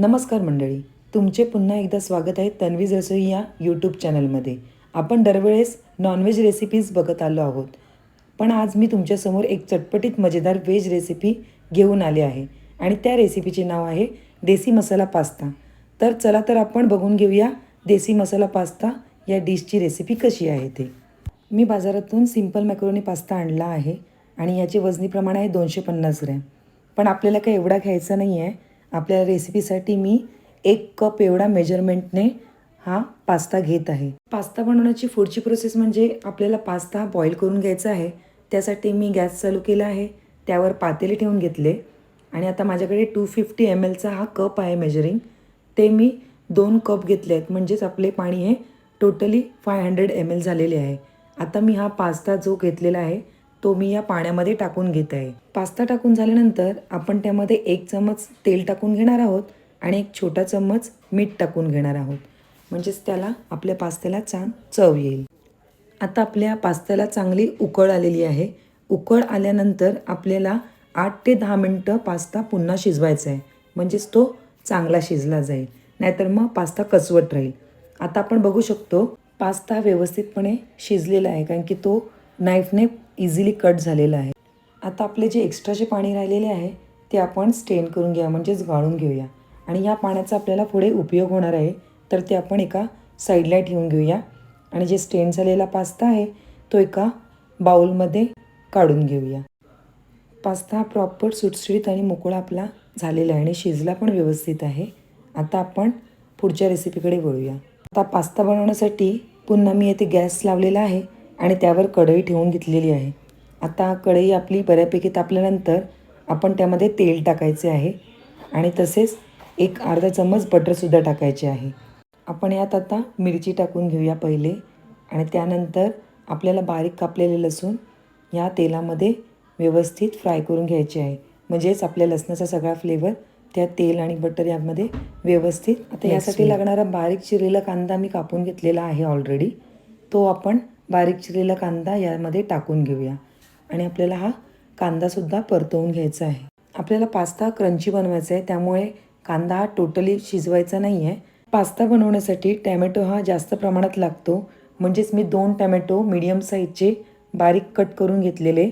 नमस्कार मंडळी तुमचे पुन्हा एकदा स्वागत आहे तन्वीज रसोई या यूट्यूब चॅनलमध्ये आपण दरवेळेस नॉनव्हेज रेसिपीज बघत आलो आहोत. पण आज मी तुमच्यासमोर एक चटपटीत मजेदार व्हेज रेसिपी घेऊन आले आहे आणि त्या रेसिपीचे नाव आहे देसी मसाला पास्ता. तर चला तर आपण बघून घेऊया देसी मसाला पास्ता या डिशची रेसिपी कशी आहे ते. मी बाजारातून सिंपल मॅक्रोनी पास्ता आणला आहे आणि याचे वजनी प्रमाण आहे दोनशे पन्नास ग्रॅम. पण आपल्याला काही एवढा घ्यायचा नाही आहे आपल्या रेसिपीसाठी मी एक कप एवढा मेजरमेंटने हा पास्ता घेत आहे. पास्ता बनवण्याची पुढची प्रोसेस म्हणजे आपल्याला पास्ता बॉईल करून घ्यायचा आहे. त्यासाठी मी गॅस चालू केला आहे. त्यावर पातेले ठेवून घेतले. आणि आता माझ्याकडे टू फिफ्टी एम एलचा हा कप आहे मेजरिंग ते मी दोन कप घेतले आहेत. म्हणजेच आपले पाणी हे totally five hundred M L झालेले आहे. आता मी हा पास्ता जो घेतलेला आहे तो मी या पाण्यामध्ये टाकून घेत आहे. पास्ता टाकून झाल्यानंतर आपण त्यामध्ये एक चमच तेल टाकून घेणार आहोत आणि एक छोटा चम्मच मीठ टाकून घेणार आहोत. म्हणजेच त्याला आपल्या पास्त्याला छान चव येईल. आता आपल्या पास्त्याला चांगली उकळ आलेली आहे. उकळ आल्यानंतर आपल्याला आठ ते दहा मिनटं पास्ता पुन्हा शिजवायचा आहे. म्हणजेच तो चांगला शिजला जाईल. नाहीतर मग पास्ता कसवट राहील. आता आपण बघू शकतो पास्ता व्यवस्थितपणे शिजलेला आहे. कारण की तो नाईफने इझिली कट झालेलं आहे. आता आपले जे एक्स्ट्राचे पाणी राहिलेले आहे ते आपण स्टेन करून घ्या म्हणजेच गाळून घेऊया. आणि या पाण्याचा आपल्याला पुढे उपयोग होणार आहे तर ते आपण एका साईडला ठेवून घेऊया. आणि जे स्टेन झालेला पास्ता आहे तो एका बाउलमध्ये काढून घेऊया. पास्ता हा प्रॉपर सुटसुटीत आणि मोकळा आपला झालेला आहे आणि शिजला पण व्यवस्थित आहे. आता आपण पुढच्या रेसिपीकडे वळूया. आता पास्ता बनवण्यासाठी पुन्हा मी येथे गॅस लावलेला आहे. आणि त्यावर कढई ठेवून घेतलेली आहे. आता कढई आपली बऱ्यापैकी तापल्यानंतर आपण त्यामध्ये तेल टाकायचे आहे आणि तसेच एक अर्धा चम्मच बटरसुद्धा टाकायचे आहे. आपण यात आता मिरची टाकून घेऊया पहिले आणि त्यानंतर आपल्याला बारीक कापलेले लसूण या तेलामध्ये व्यवस्थित फ्राय करून घ्यायचे आहे. म्हणजेच आपल्या लसणाचा सगळा फ्लेवर त्या तेल आणि बटर यामध्ये व्यवस्थित. आता यासाठी लागणारा बारीक चिरलेला कांदा मी कापून घेतलेला आहे ऑलरेडी तो आपण बारीक चिरलेला कांदा यामध्ये टाकून घेऊया. आणि आपल्याला हा कांदासुद्धा परतवून घ्यायचा आहे. आपल्याला पास्ता क्रंची बनवायचा आहे. त्यामुळे कांदा हा टोटली शिजवायचा नाही आहे पास्ता बनवण्यासाठी टॅमॅटो हा जास्त प्रमाणात लागतो. म्हणजेच मी दोन टॅमॅटो मीडियम साईजचे बारीक कट करून घेतलेले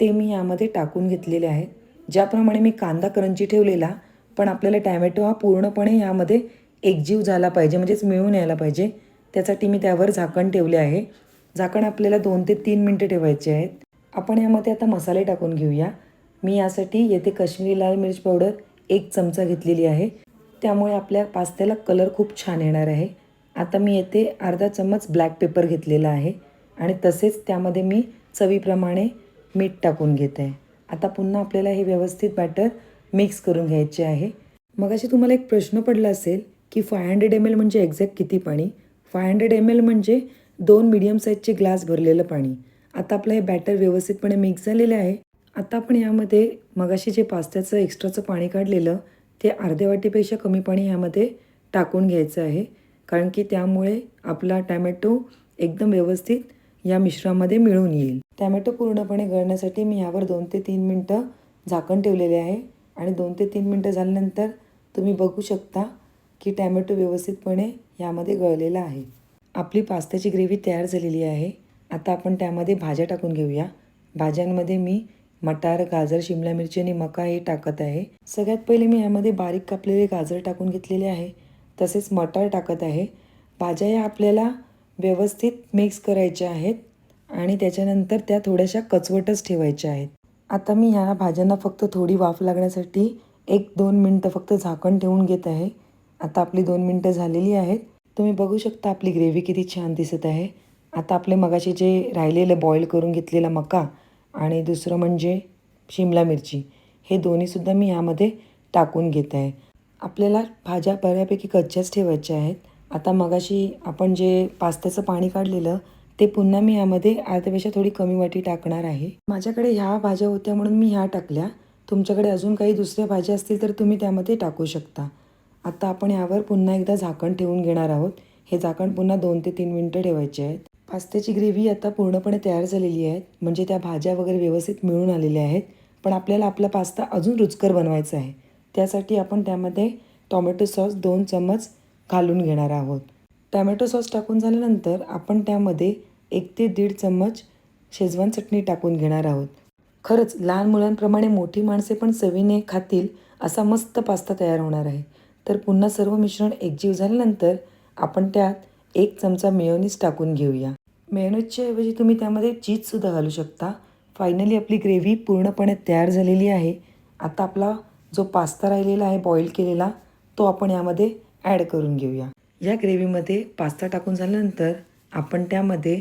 ते मी यामध्ये टाकून घेतलेले आहेत. ज्याप्रमाणे मी कांदा क्रंची ठेवलेला पण आपल्याला टॅमॅटो हा पूर्णपणे यामध्ये एकजीव झाला पाहिजे म्हणजेच मिळून यायला पाहिजे. त्यासाठी मी त्यावर झाकण ठेवले आहे. झाकण आपल्याला दोन ते तीन मिनटं ठेवायचे आहेत. आपण यामध्ये आता मसाले टाकून घेऊया. मी यासाठी येथे कश्मीरी लाल मिरच पावडर एक चमचा घेतलेली आहे. त्यामुळे आपल्या पास्त्याला कलर खूप छान येणार आहे. आता मी येथे अर्धा चम्मच ब्लॅक पेपर घेतलेला आहे. आणि तसेच त्यामध्ये मी चवीप्रमाणे मीठ टाकून घेत. आहे आता पुन्हा आपल्याला हे व्यवस्थित बॅटर मिक्स करून घ्यायचे आहे. मग अशी तुम्हाला एक प्रश्न पडला असेल की फाय हंड्रेड एम एल म्हणजे एक्झॅक्ट किती पाणी? फाय हंड्रेड एम एल म्हणजे दोन मिडियम साईजचे ग्लास भरलेलं पाणी. आता आपलं हे बॅटर व्यवस्थितपणे मिक्स झालेलं आहे. आता आपण यामध्ये मगाशी जे पास्त्याचं एक्स्ट्राचं पाणी काढलेलं ते अर्ध्या वाटीपेक्षा कमी पाणी यामध्ये टाकून घ्यायचं आहे. कारण की त्यामुळे आपला टॅमॅटो एकदम व्यवस्थित या मिश्रामध्ये मिळून येईल. टॅमॅटो पूर्णपणे गळण्यासाठी मी यावर दोन ते तीन मिनटं झाकण ठेवलेले आहे. आणि दोन ते तीन मिनटं झाल्यानंतर तुम्ही बघू शकता की टॅमॅटो व्यवस्थितपणे यामध्ये गळलेला आहे. आपली पास्त्याची ग्रेव्ही तयार झालेली आहे. आता आपण त्यामध्ये भाज्या टाकून घेऊया. भाज्यांमध्ये मी मटार गाजर शिमला मिरची आणि मका हे टाकत आहे. सगळ्यात पहिले मी यामध्ये बारीक कापलेले गाजर टाकून घेतलेले आहे. तसेच मटार टाकत आहे. भाज्या या आपल्याला व्यवस्थित मिक्स करायच्या आहेत आणि त्याच्यानंतर त्या थोड्याशा कचवटच ठेवायच्या आहेत. आता मी ह्या भाज्यांना फक्त थोडी वाफ लागण्यासाठी एक दोन मिनटं फक्त झाकण ठेवून घेत आहे. आता आपली दोन मिनटं झालेली आहेत. तुम्ही बघू शकता आपली ग्रेव्ही किती छान दिसत आहे. आता आपले मगाशी जे राहिलेलं बॉईल करून घेतलेला मका आणि दुसरं म्हणजे शिमला मिरची हे दोन्हीसुद्धा मी यामध्ये टाकून घेत आहे. आपल्याला भाज्या बऱ्यापैकी कच्च्याच ठेवायच्या आहेत. आता मगाशी आपण जे पास्त्याचं पाणी काढलेलं ते पुन्हा मी यामध्ये अर्ध्यापेक्षा थोडी कमी वाटी टाकणार आहे. माझ्याकडे ह्या भाज्या होत्या म्हणून मी ह्या टाकल्या. तुमच्याकडे अजून काही दुसऱ्या भाज्या असतील तर तुम्ही त्यामध्ये टाकू शकता. आता आपण यावर पुन्हा एकदा झाकण ठेवून घेणार आहोत. हे झाकण पुन्हा दोन ते तीन मिनटं ठेवायचे आहेत. पास्त्याची ग्रेव्ही आता पूर्णपणे तयार झालेली आहे. म्हणजे त्या भाज्या वगैरे व्यवस्थित मिळून आलेल्या आहेत. पण आपल्याला आपला पास्ता अजून रुचकर बनवायचा आहे. त्यासाठी आपण त्यामध्ये टॉमॅटो सॉस दोन चम्मच घालून घेणार आहोत. टॅमॅटो सॉस टाकून झाल्यानंतर आपण त्यामध्ये एक ते दीड चम्मच शेजवान चटणी टाकून घेणार आहोत. खरंच लहान मुलांप्रमाणे मोठी माणसे पण चवीने खातील असा मस्त पास्ता तयार होणार आहे. तर पुन्हा सर्व मिश्रण एकजीव झाल्यानंतर आपण त्यात एक चमचा मेयोनीज टाकून घेऊया. मेयोनीजच्या ऐवजी तुम्ही त्यामध्ये चीजसुद्धा घालू शकता. फायनली आपली ग्रेव्ही पूर्णपणे तयार झालेली आहे. आता आपला जो पास्ता राहिलेला आहे बॉईल केलेला तो आपण यामध्ये ॲड करून घेऊया. या ग्रेव्हीमध्ये पास्ता टाकून झाल्यानंतर आपण त्यामध्ये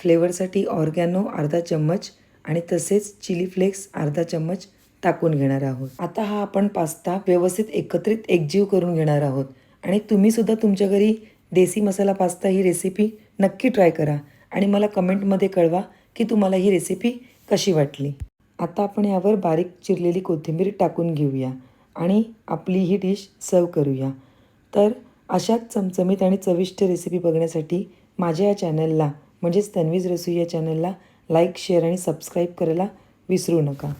फ्लेवरसाठी ऑर्गॅनो अर्धा चम्मच आणि तसेच चिली फ्लेक्स अर्धा चम्मच टाकून घेणार आहोत. आता हा आपण पास्ता व्यवस्थित एकत्रित एकजीव करून घेणार आहोत. आणि तुम्हीसुद्धा तुमच्या घरी देसी मसाला पास्ता ही रेसिपी नक्की ट्राय करा. आणि मला कमेंटमध्ये कळवा की तुम्हाला ही रेसिपी कशी वाटली. आता आपण यावर बारीक चिरलेली कोथिंबीर टाकून घेऊया. आणि आपली ही डिश सर्व करूया. तर अशाच चमचमीत आणि चविष्ट रेसिपी बघण्यासाठी माझ्या या चॅनलला म्हणजेच तन्वीज रसोई या चॅनलला लाईक शेअर आणि सबस्क्राईब करायला विसरू नका.